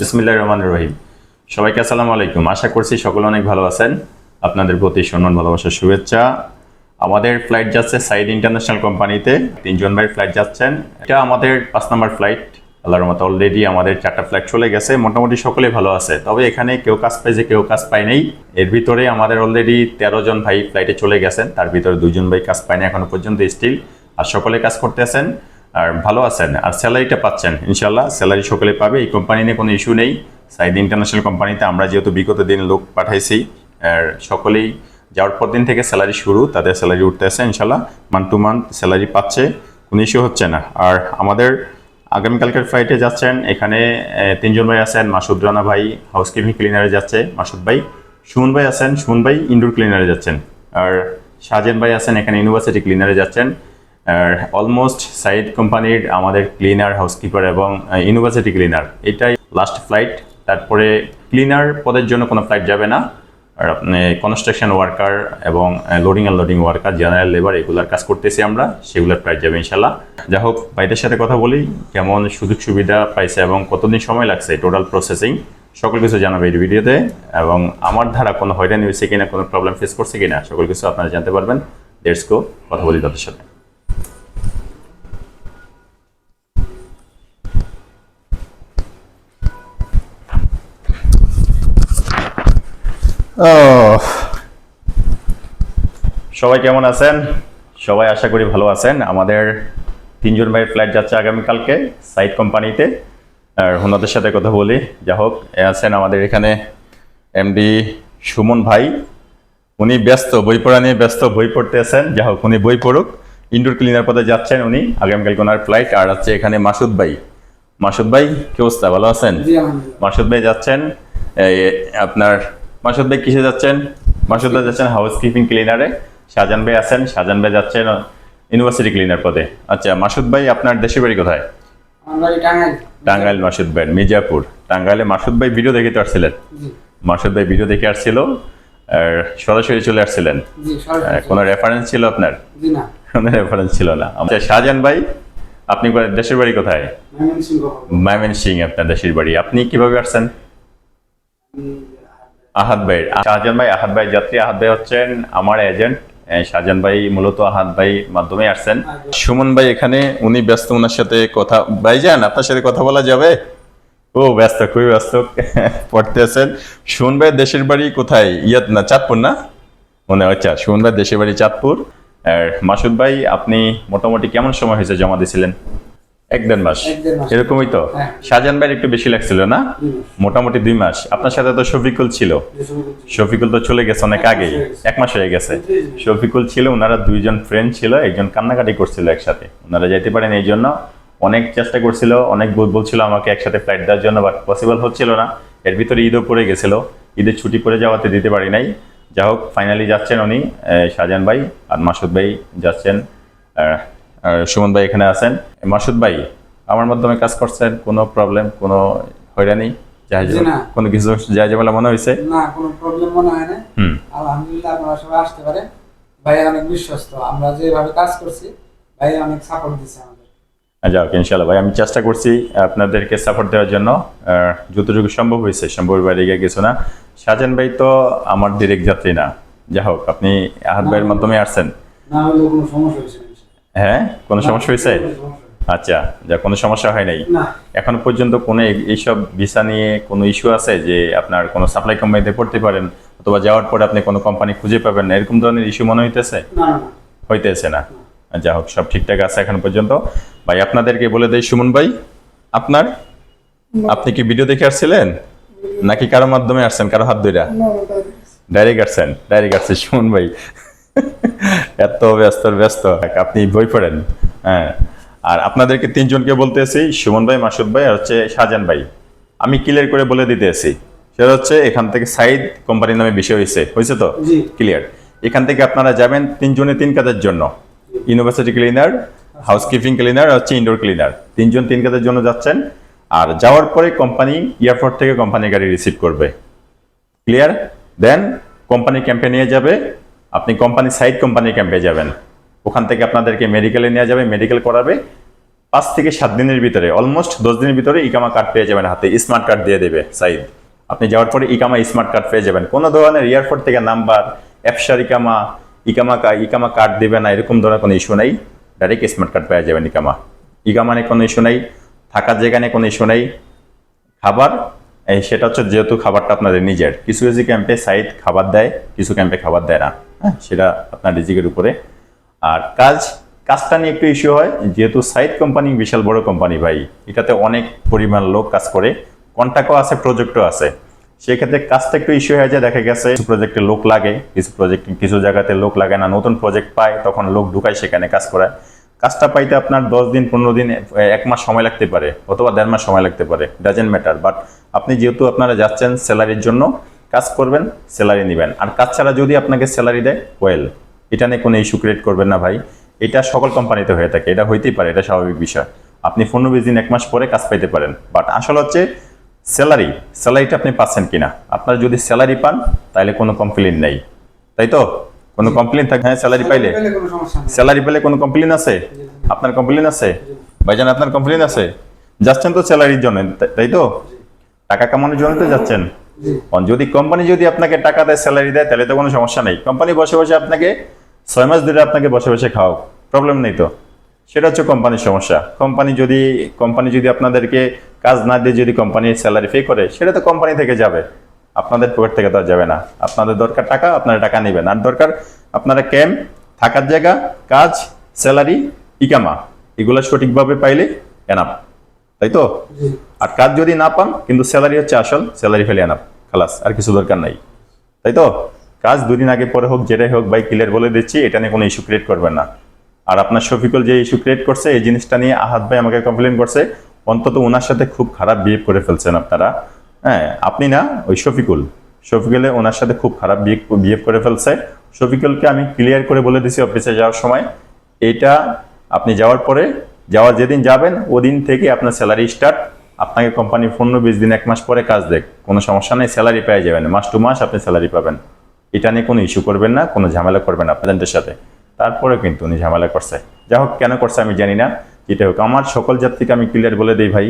বিসমিল্লাহ রহমান রহিম। সবাইকে আসসালামু আলাইকুম। আশা করছি সকলে অনেক ভালো আছেন। আপনাদের প্রতি সম্মান, ভালোবাসার শুভেচ্ছা। আমাদের ফ্লাইট যাচ্ছে সাইড ইন্টারন্যাশনাল কোম্পানিতে। তিনজন ভাই ফ্লাইট যাচ্ছেন। এটা আমাদের পাঁচ নম্বর ফ্লাইট। আল্লাহর মতো অলরেডি আমাদের চারটা ফ্লাইট চলে গেছে। মোটামুটি সকলেই ভালো আছে। তবে এখানে কেউ কাজ পাইছে, কেউ কাজ পায় নাই। এর ভিতরে আমাদের অলরেডি তেরো জন ভাই ফ্লাইটে চলে গেছেন। তার ভিতরে দুজন ভাই কাজ পায়নি এখনও পর্যন্ত স্টিল আর সকলে কাজ করতেছেন। আর ভালো আছেন, আর স্যালারিটা পাচ্ছেন ইনশাল্লাহ স্যালারি সকলে পাবে, এই কোম্পানি নিয়ে কোনো ইস্যু নেই। সাইড ইন্টারন্যাশনাল কোম্পানিতে আমরা যেহেতু বিগত দিন লোক পাঠাইছি, আর সকলেই যাওয়ার পর দিন থেকে স্যালারি শুরু, তাদের স্যালারি উঠতেছে ইনশাল্লাহ মান্থ টু মান্থ স্যালারি পাচ্ছে, কোনো ইস্যু হচ্ছে না। আর আমাদের আগামীকালকের ফ্লাইটে যাচ্ছেন, এখানে তিনজন ভাই আছেন, মাসুদ রানা ভাই হাউসকিপিং ক্লিনারে যাচ্ছে, মাসুদ ভাই। সুমন ভাই আছেন, সুমন ভাই ইনডোর ক্লিনারে যাচ্ছেন। আর সাজেন ভাই আছেন, এখানে ইউনিভার্সিটি ক্লিনারে যাচ্ছেন। অলমোস্ট সাইড কোম্পানির আমাদের ক্লিনার হাউসকিপার এবং ইউনিভার্সিটি ক্লিনার এটাই লাস্ট ফ্লাইট তারপরে ক্লিনার পদের জন্য কোনো ফ্লাইট যাবে না। আর আপনি কনস্ট্রাকশন ওয়ার্কার এবং loading and loading worker general labour এগুলার কাজ করতেছি আমরা। সেগুলোর প্রাইস যাবে ইনশাল্লাহ যা হোক, ভাইদের সাথে কথা বলি, কেমন সুযোগ সুবিধা পাইছে এবং কতদিন সময় লাগছে টোটাল প্রসেসিং সকল কিছু জানাবে এই ভিডিওতে। এবং আমার ধারা কোনো হয়রানি হয়েছে কিনা, কোনো প্রবলেম ফেস করছে কিনা, সকল কিছু আপনারা জানতে পারবেন। লেটস গো কথা বলি তাদের সাথে। সবাই কেমন আছেন? সবাই আশা করি ভালো আছেন। আমাদের তিনজন ভাইয়ের ফ্লাইট যাচ্ছে আগামীকালকে সাইড কোম্পানিতে। আর ওনাদের সাথে কথা বলি। যা হোক এ আছেন আমাদের এখানে এমডি সুমন ভাই। উনি ব্যস্ত বই পড়া নিয়ে ব্যস্ত বই পড়তে আছেন। যা হোক উনি বই পড়ুক। ইনডোর ক্লিনার পদে যাচ্ছেন উনি। আগামীকালকে ওনার ফ্লাইট আর আছে এখানে মাসুদ ভাই। মাসুদ ভাই কি অবস্থা? ভালো আছেন? মাসুদ ভাই যাচ্ছেন। আপনার মাসুদ ভাই কিসে যাচ্ছেন? মাসুদ ভাই যাচ্ছেন হাউস কিপিং ক্লিনারে শাহজান ভাই আছেন শাহজান ভাই যাচ্ছেন ইউনিভার্সিটি ক্লিনার পদে। আচ্ছা মাসুদ ভাই আপনার দেশের বাড়ি কোথায়? টাঙ্গাইল মাসুদ ভাই মির্জাপুর। টাঙ্গাইলে মাসুদ ভাই ভিডিও দেখতে আসছিলেন? মাসুদ ভাই ভিডিও দেখে আসছিল আর সরাসরি চলে আসছিলেন? কোনো রেফারেন্স ছিল আপনার? কোনো রেফারেন্স ছিল না। আচ্ছা শাহজান ভাই আপনি দেশের বাড়ি কোথায়? ময়মন সিং আপনার দেশের বাড়ি। আপনি কীভাবে আসছেন? আহাদ ভাই শাহজাহান ভাই আহাদ ভাই যাত্রী আহাদ ভাই হচ্ছেন আমার এজেন্ট শাহজাহান ভাই মূলত আহাদ ভাই মাধ্যমে আসছেন। সুমন ভাই এখানে উনি ব্যস্ত ওনার সাথে কথা ভাইজান আপনার সাথে কথা বলা যাবে? ও ব্যস্ত খুবই ব্যস্ত। পড়তে আছেন। সুমন ভাই দেশের বাড়ি কোথায়? ইয়াত না চাঁদপুর না? মনে আচ্ছা সুমন ভাই দেশের বাড়ি চাঁদপুর। আর মাসুদ ভাই আপনি মোটামুটি কেমন সময় হয়েছে জমা দিয়েছিলেন? এক দেড় মাস। এরকমই তো? হ্যাঁ। শাহজাহান ভাইয়ের একটু বেশি লাগছিল না? মোটামুটি দুই মাস। আপনার সাথে তো শফিকুল ছিল। শফিকুল তো চলে গেছে অনেক আগেই। এক মাস হয়ে গেছে। শফিকুল ছিল ওনারা দুইজন ফ্রেন্ড ছিল একজন কান্নাকাটি করছিল একসাথে। ওনারা যেতে পারেন এই জন্য। অনেক চেষ্টা করছিল অনেক বল- বলছিল আমাকে একসাথে ফ্লাইট দেওয়ার জন্য বাট পসিবল হচ্ছিল না। এর ভিতরে ঈদও পড়ে গেছিল। ঈদের ছুটি পড়ে যাওয়াতে দিতে পারি নাই। যা হোক ফাইনালি যাচ্ছেন উনি শাহজাহান ভাই আর মাসুদ ভাই যাচ্ছেন। সুমন ভাই এখানে আছেন। মাসুদ ভাই আমার মাধ্যমে কাজ করছেন কোনো প্রবলেম কোনো হয়রানি। কোনো কিছু জাহাজ বলা মনে হয়েছে? না কোনো প্রবলেম মনে হয় না আলহামদুলিল্লাহ আপনারা সবাই আসতে পারে। ভাই অনেক বিশ্বস্ত। আমরা যেভাবে কাজ করছি ভাই অনেক সাপোর্ট দিচ্ছে আমাদের। ইনশাল্লাহ ভাই আমি চেষ্টা করছি আপনাদেরকে সাপোর্ট দেওয়ার জন্য। যতটুকু সম্ভব হয়েছে সম্ভবের বাইরে গিয়ে কিছু না। শাহজাহান ভাই তো আমার ডিরেক্ট যাত্রী না। যা হোক আপনি আহাত ভাইয়ের মাধ্যমে আসছেন। না হলেও কোনো সমস্যা হয়েছে হ্যাঁ? কোনো সমস্যা হয়েছে। আচ্ছা যা কোনো সমস্যা হয় নাই? এখনও পর্যন্ত কোনো এইসব ভিসা নিয়ে কোনো ইস্যু আছে যে আপনার কোনো সাপ্লাই কোম্পানিতে পড়তে পারেন অথবা যাওয়ার পরে আপনি কোনো কোম্পানি খুঁজে পাবেন না? এরকম ধরনের ইস্যু মনে হইতেছে? হইতেছে না। যা হোক সব ঠিকঠাক আছে এখন পর্যন্ত। ভাই আপনাদেরকে বলে দেয় সুমন ভাই আপনার? আপনি কি ভিডিও দেখে আসছিলেন? নাকি কারও মাধ্যমে আসছেন? কারও হাত ধইরা? ডাইরেক্ট আসছেন ডাইরেক্ট আসছে সুমন ভাই। এত ব্যস্ত ব্যস্ত। আপনি বই পড়েন হ্যাঁ। আর আপনাদেরকে তিনজনকে বলতেছি সুমন ভাই মাসুদ ভাই আর হচ্ছে শাহজাহান ভাই। আমি ক্লিয়ার করে বলে দিতেছি সেটা হচ্ছে এখান থেকে সাইদ কোম্পানির নামে বিষয় হয়েছে। হয়েছে তো? ক্লিয়ার এখান থেকে আপনারা যাবেন তিনজনে তিন কাজের জন্য। ইউনিভার্সিটি ক্লিনার হাউসকিপিং ক্লিনার হচ্ছে ইনডোর ক্লিনার তিনজন তিন কাজের জন্য যাচ্ছেন। আর যাওয়ার পরে কোম্পানি এয়ারপোর্ট থেকে কোম্পানি গাড়ি রিসিভ করবে। ক্লিয়ার দেন কোম্পানি ক্যাম্পে নিয়ে যাবে। আপনি কোম্পানি সাইড কোম্পানি ক্যাম্পে যাবেন। ওখান থেকে আপনাদেরকে মেডিকেলে নিয়ে যাবে মেডিকেল করাবে। পাঁচ থেকে সাত দিনের ভিতরে অলমোস্ট দশ দিনের ভিতরে ইকামা কার্ড পেয়ে যাবেন হাতে। স্মার্ট কার্ড দিয়ে দেবে, সাইদ। আপনি যাওয়ার পরে ইকামা স্মার্ট কার্ড পেয়ে যাবেন। কোনো ধরনের এয়ারপোর্ট থেকে নাম্বার অ্যাপসার ইকামা ইকামা ইকামা কার্ড দেবে না, এরকম ধরনের কোনো ইস্যু নেই। ডাইরেক্ট স্মার্ট কার্ড পেয়ে যাবেন ইকামা। ইকামা নিয়ে কোনো ইস্যু নেই, থাকার নিয়ে কোনো ইস্যু নেই। খাবার সেটা হচ্ছে যেহেতু খাবারটা আপনাদের নিজের। কিছু কিছু ক্যাম্পে সাইড খাবার দেয়, কিছু ক্যাম্পে খাবার দেয় না। হ্যাঁ সেটা আপনার রিজিকের উপরে। আর কাজ, কাজটা নিয়ে একটু ইস্যু হয়, যেহেতু সাইড কোম্পানি বিশাল বড় কোম্পানি ভাই, এটাতে অনেক পরিমাণ লোক কাজ করে কন্ট্যাক্টও আছে প্রজেক্টও আছে। সেক্ষেত্রে কাজটা একটু ইস্যু হয়ে যায়, দেখা গেছে কিছু প্রজেক্টে লোক লাগে, কিছু প্রজেক্ট কিছু জায়গাতে লোক লাগে না, নতুন প্রজেক্ট পায়, তখন লোক ঢুকায় সেখানে কাজ করায়। কাজটা পাইতে আপনার দশ দিন, পনেরো দিন, এক মাস সময় লাগতে পারে, অথবা দেড় মাস সময় লাগতে পারে ডাজেন্ট ম্যাটার বাট আপনি যেহেতু আপনারা যাচ্ছেন স্যালারির জন্য কাজ করবেন স্যালারি নেবেন। আর কাজ ছাড়া যদি আপনাকে স্যালারি দেয় ওয়েল এটা নিয়ে কোনো ইস্যু ক্রিয়েট করবেন না ভাই। এটা সকল কোম্পানিতে হয়ে থাকে এটা হইতেই পারে এটা স্বাভাবিক বিষয়। আপনি পনেরো বিশ দিন এক মাস পরে কাজ পাইতে পারেন। বাট আসলে হচ্ছে স্যালারি স্যালারিটা আপনি পাচ্ছেন কিনা? আপনার যদি স্যালারি পান তাহলে কোনো কমপ্লেন নেই। তাই তো? কোনো কমপ্লেন থাকে হ্যাঁ স্যালারি পাইলে। স্যালারি পেলে কোনো কমপ্লেন আছে? আপনার কমপ্লেন আছে? ভাইজান আপনার কমপ্লেন আছে? যাচ্ছেন তো স্যালারির জন্য তাই- তো? টাকা কামানোর জন্য তো যাচ্ছেন। যদি কোম্পানি যদি আপনাকে টাকা দেয় স্যালারি দেয়, তাহলে তো কোনো সমস্যা নেই। কোম্পানি বসে বসে আপনাকে ছয় মাস ধরে আপনাকে বসে বসে খাও প্রবলেম নেই তো। সেটা হচ্ছে কোম্পানির সমস্যা। কোম্পানি যদি কোম্পানি যদি আপনাদেরকে কাজ না দিয়ে যদি কোম্পানি স্যালারি পে করে, সেটা তো কোম্পানি থেকে যাবে। আপনাদের পকেট থেকে তো যাবে না। আপনাদের দরকার টাকা, আপনারা টাকা নেবেন। আর দরকার আপনারা ক্যাম্প থাকার জায়গা, কাজ স্যালারি ইকামা, এগুলো সঠিকভাবে পাইলে এনাফ তাই তো? আর কাজ যদি না পান কিন্তু স্যালারি হচ্ছে আসল স্যালারি ফেলে আনাপ খালাস আর কিছু দরকার নাই। তাই তো? কাজ দুদিন আগে পরে হোক যেটাই হোক ভাই ক্লিয়ার বলে দিচ্ছি এটা নিয়ে কোনো ইস্যু ক্রিয়েট করবেন না। আর আপনার শফিকুল যে ইস্যু ক্রিয়েট করছে এই জিনিসটা নিয়ে আহাত ভাই আমাকে কমপ্লেন করছে অন্তত ওনার সাথে খুব খারাপ বিহেভ করে ফেলছেন আপনারা। হ্যাঁ আপনি না ওই শফিকুল। শফিকুলে ওনার সাথে খুব খারাপ বিহেভ করে ফেলছে। শফিকুলকে আমি ক্লিয়ার করে বলে দিছি অফিসে যাওয়ার সময়। এটা আপনি যাওয়ার পরে যাওয়ার যেদিন যাবেন, ওদিন থেকে আপনার স্যালারি স্টার্ট আপনাকে কোম্পানি পনেরো বিশ দিন, এক মাস পরে কাজ দেখ। কোনো সমস্যা নেই স্যালারি পেয়ে যাবেন। মাস টু মাস আপনি স্যালারি পাবেন। এটা নিয়ে কোনো ইস্যু করবেন না, কোনো ঝামেলা করবেন আপনাদের সাথে। তারপরে কিন্তু উনি ঝামেলা করছে। যা হোক, কেন করছে আমি জানি না। যেটা হোক, আমার সকল যাত্রীকে আমি ক্লিয়ার বলে দিই ভাই,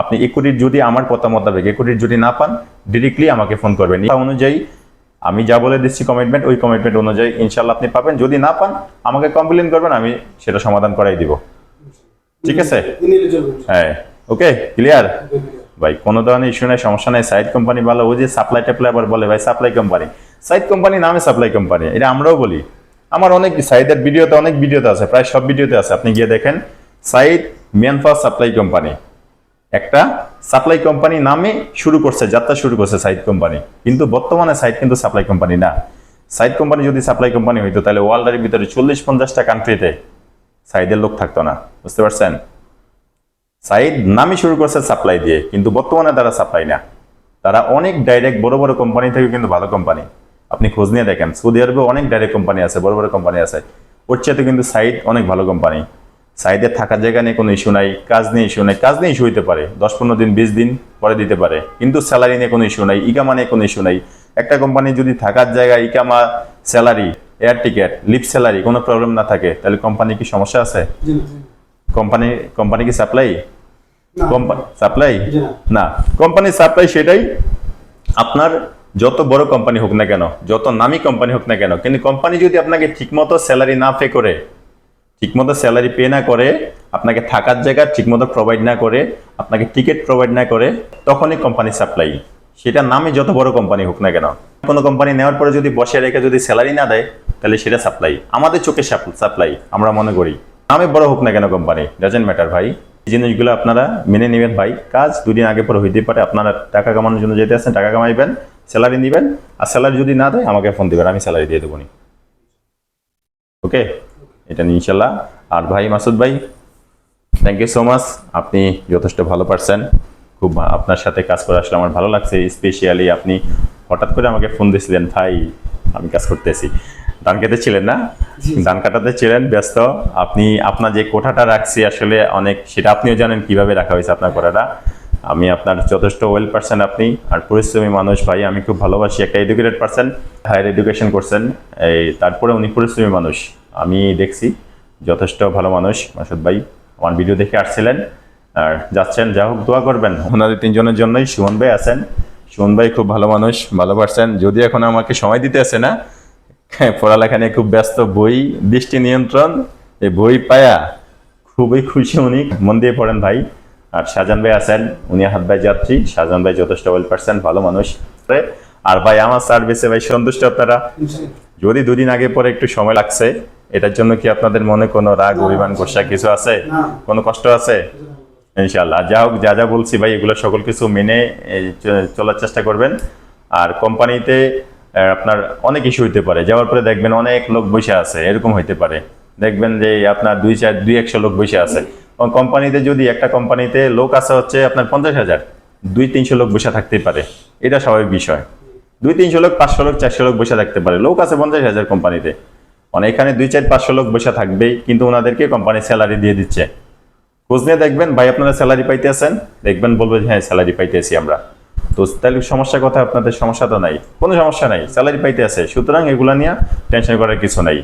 আপনি একুটির যদি আমার কথা মোতাবেক একুটির যদি না পান ডিরেক্টলি আমাকে ফোন করবেন। তা অনুযায়ী আমি যা বলে দিচ্ছি কমিটমেন্ট ওই কমিটমেন্ট অনুযায়ী ইনশাল্লাহ আপনি পাবেন। যদি না পান, আমাকে কমপ্লেন করবেন, আমি সেটা সমাধান করাই দিব। ঠিক আছে? হ্যাঁ ওকে ক্লিয়ার ভাই কোনো ধরনের ইস্যু নাই সমস্যা নাই। সাইড কোম্পানি ভালো ওই যে সাপ্লাই টাপ্লাই আবার বলে ভাই সাপ্লাই কোম্পানি সাইড কোম্পানি নামে সাপ্লাই কোম্পানি এটা আমরাও বলি। আমার অনেক সাইডের ভিডিওতে অনেক ভিডিওতে আছে প্রায় সব ভিডিওতে আছে আপনি গিয়ে দেখেন। সাইড মেনফা সাপ্লাই কোম্পানি একটা সাপ্লাই কোম্পানি নামে শুরু করছে যাত্রা শুরু করছে সাইড কোম্পানি কিন্তু বর্তমানে সাইড কিন্তু সাপ্লাই কোম্পানি না। সাইড কোম্পানি যদি সাপ্লাই কোম্পানি হইতো তাহলে ওয়ার্ল্ডের ভিতরে চল্লিশ পঞ্চাশটা কান্ট্রিতে সাইডের লোক থাকতো না, বুঝতে পারছেন? সাইড নামই শুরু করছে সাপ্লাই দিয়ে, কিন্তু বর্তমানে তারা সাপ্লাই না। তারা অনেক ডাইরেক্ট বড় বড় কোম্পানি থেকে কিন্তু ভালো কোম্পানি আপনি খোঁজ নিয়ে দেখেন, সৌদি আরবে অনেক ডাইরেক্ট কোম্পানি আছে, বড় বড় কোম্পানি আছে। ওর চেয়ে কিন্তু সাইড অনেক ভালো কোম্পানি সাইডের থাকার জায়গা নিয়ে কোনো ইস্যু নাই, কাজ নিয়ে ইস্যু নাই, কাজ নিয়ে ইস্যু হইতে পারে, দশ পনেরো দিন, বিশ দিন পরে দিতে পারে, কিন্তু স্যালারি নিয়ে কোনো ইস্যু নাই, ইকামা নিয়ে কোনো ইস্যু নাই। একটা কোম্পানি যদি থাকার জায়গা ইকামা স্যালারি এয়ার টিকেট লিপ স্যালারি কোনো প্রবলেম না থাকে। তাহলে কোম্পানি কি সমস্যা আছে। কোম্পানি কোম্পানি কি সাপ্লাই সাপ্লাই না। না। কোম্পানি সাপ্লাই সেটাই আপনার যত বড় কোম্পানি হোক না কেন যত নামি কোম্পানি হোক না কেন কিন্তু কোম্পানি যদি আপনাকে ঠিকমতো স্যালারি না পে করে ঠিকমতো স্যালারি পে না করে আপনাকে থাকার জায়গা ঠিকমতো প্রোভাইড না করে আপনাকে টিকিট প্রোভাইড না করে তখনই কোম্পানি সাপ্লাই সেটা নামে যত বড় কোম্পানি হোক না কেন। কোনো কোম্পানি নেওয়ার পরে যদি বসে রেখে যদি স্যালারি না দেয় তাহলে সেটা সাপ্লাই আমাদের চোখে সাপ্লাই আমরা মনে করি। আমি বড় হোক না কেন কোম্পানি ডাজেন্ট ম্যাটার ভাই। এই জিনিসগুলো আপনারা মেনে নেবেন ভাই। কাজ দুদিন আগে পরে হইতে পারে। আপনারা টাকা কামানোর জন্য যেতে আসেন, টাকা কামাইবেন স্যালারি নেবেন। আর স্যালারি যদি না দেয়, আমাকে ফোন দিবেন, আমি স্যালারি দিয়ে দেবো ওকে এটা ইনশাল্লাহ আর ভাই মাসুদ ভাই থ্যাংক ইউ সো মাচ আপনি যথেষ্ট ভালো পারছেন। খুব আপনার সাথে কাজ করে আসলে আমার ভালো লাগছে। স্পেশালি আপনি হঠাৎ করে আমাকে ফোন দিয়েছিলেন ভাই, আমি কাজ করতেছি। ধান খেতে ছিলেন না ধান কাটাতে ছিলেন ব্যস্ত। আপনি আপনার যে কোঠাটা রাখছি আসলে অনেক সেটা আপনিও জানেন কীভাবে রাখা হয়েছে আপনার কোঠাটা। আমি আপনার যথেষ্ট ওয়েল পার্সন আপনি আর পরিশ্রমী মানুষ ভাই আমি খুব ভালোবাসি একটা এডুকেটেড পার্সন হায়ার এডুকেশন করছেন এই তারপরে উনি পরিশ্রমী মানুষ। আমি দেখছি যথেষ্ট ভালো মানুষ মাসুদ ভাই আমার ভিডিও দেখে আসছিলেন আর যাচ্ছেন যা হোক দোয়া করবেন। ওনাদের তিনজনের জন্যই সুমন ভাই আছেন। সুমন ভাই খুব ভালো মানুষ ভালো পারছেন যদি এখন আমাকে সময় দিতে আসে না পড়ালেখা নিয়ে খুব ব্যস্ত বই দৃষ্টি নিয়ন্ত্রণ এই বই পায়া খুবই খুশি উনি মন দিয়ে পড়েন ভাই। আর শাহজাহান ভাই আছেন উনি হাত ভাই যাত্রী শাহজাহান ভাই যথেষ্ট ওয়েল পার্সেন ভালো মানুষ। আর ভাই আমার সার্ভিসে ভাই সন্তুষ্ট আপনারা। যদি দুদিন আগে পরে একটু সময় লাগছে এটার জন্য কি আপনাদের মনে কোনো রাগ অভিমান গোসা কিছু আছে? কোনো কষ্ট আছে? ইনশাল্লাহ যা হোক যা যা বলছি ভাই এগুলো সকল কিছু মেনে চলার চেষ্টা করবেন। আর কোম্পানিতে আপনার অনেক ইস্যু হইতে পারে। যাওয়ার পরে দেখবেন অনেক লোক বসে আছে, এরকম হইতে পারে। দেখবেন যে আপনার দুই চার, দুই একশো লোক বসে আছে। কোম্পানিতে যদি একটা কোম্পানিতে লোক আছে হচ্ছে আপনার পঞ্চাশ হাজার, দুই তিনশো লোক বসে থাকতেই পারে। এটা স্বাভাবিক বিষয়। দুই তিনশো লোক, পাঁচশো লোক, চারশো লোক বসে থাকতে পারে। লোক আছে পঞ্চাশ হাজার কোম্পানিতে মানে এখানে দুই চার, পাঁচশো লোক বসে থাকবেই, কিন্তু ওনাদেরকে কোম্পানি স্যালারি দিয়ে দিচ্ছে। খোঁজ নিয়ে দেখবেন, ভাই আপনারা স্যালারি পাইতে আছেন দেখবেন বলবে যে হ্যাঁ স্যালারি পাইতে আছি আমরা। তো তাহলে সমস্যা কথা আপনাদের সমস্যা তো নাই। কোনো সমস্যা নাই স্যালারি পাইতে আছে। সুতরাং এগুলা নিয়ে টেনশন করার কিছু নাই।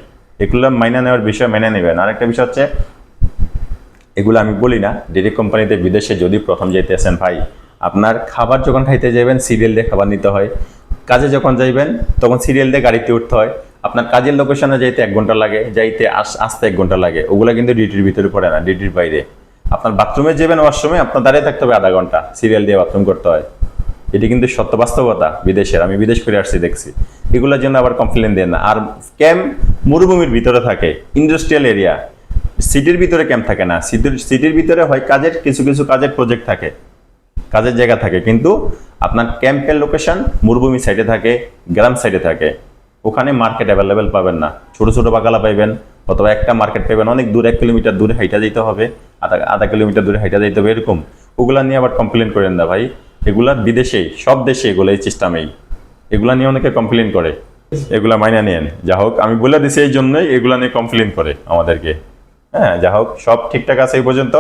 এগুলো মাইনে নেওয়ার বিষয় মেনে নেবেন। আরেকটা বিষয় হচ্ছে, এগুলো আমি বলি না ডিরেক্ট কোম্পানিতে বিদেশে যদি প্রথম যেতে আসেন ভাই, আপনার খাবার যখন খাইতে যাবেন সিরিয়াল দিয়ে খাবার নিতে হয়। কাজে যখন যাইবেন, তখন সিরিয়াল দিয়ে গাড়িতে উঠতে হয়। আপনার কাজের লোকেশনে যাইতে এক ঘণ্টা লাগে, যাইতে আস, আসতে এক ঘণ্টা লাগে। ওগুলো কিন্তু ডিউটির ভিতরে পড়ে না ডিউটির বাইরে। আপনার বাথরুমে যাবেন ওয়াশরুমে আপনার দাঁড়িয়ে থাকতে হবে আধা ঘণ্টা সিরিয়াল দিয়ে বাথরুম করতে হয়। এটি কিন্তু সত্য বাস্তবতা বিদেশের। আমি বিদেশ করে আসছি, দেখছি। এগুলোর জন্য আবার কমপ্লেন দেন না। আর ক্যাম্প মরুভূমির ভিতরে থাকে ইন্ডাস্ট্রিয়াল এরিয়া সিটির ভিতরে ক্যাম্প থাকে না। সিটির সিটির ভিতরে হয় কাজের, কিছু কিছু কাজের প্রজেক্ট থাকে, কাজের জায়গা থাকে। কিন্তু আপনার ক্যাম্পের লোকেশন মরুভূমি সাইডে থাকে, গ্রাম সাইডে থাকে। ওখানে মার্কেট অ্যাভেলেবেল পাবেন না। ছোট ছোট বাগালা পাইবেন, অথবা একটা মার্কেট পাবেন অনেক দূর, এক কিলোমিটার দূরে হাইটা যেতে হবে, আধা আধা কিলোমিটার দূরে হাইটা যেতে হবে, এরকম। ওগুলা নিয়ে আবার কমপ্লেন করেন না ভাই। এগুলা বিদেশে, সব দেশে এগুলো এই। সিস্টেমেই এগুলা নিয়ে অনেকে কমপ্লেন করে। এগুলা মাইনা নেন। যা হোক, আমি বলে দিছি এই জন্যই এগুলা নিয়ে কমপ্লেন করে আমাদেরকে। হ্যাঁ যা হোক, সব ঠিকঠাক আছে এই পর্যন্ত।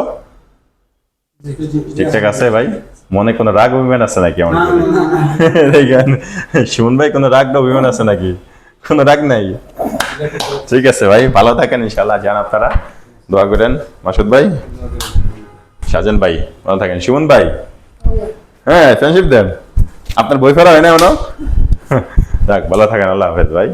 ঠিকঠাক আছে ভাই? মনে কোনো রাগ অভিমান আছে নাকি আমার সুমন ভাই, কোনো রাগ অভিমান আছে নাকি? কোনো রাগ নাই? ঠিক আছে ভাই, ভালো থাকেন ইনশাল্লাহ যান আপনারা। দোয়া করেন। মাসুদ ভাই? সাজেন ভাই, ভালো থাকেন। সুমন ভাই? হ্যাঁ ফ্রেন্ডশিপ দেন। আপনার বই ফেরা হয় না এখনও? যাক ভালো থাকেন, আল্লাহ হাফেজ, ভাই।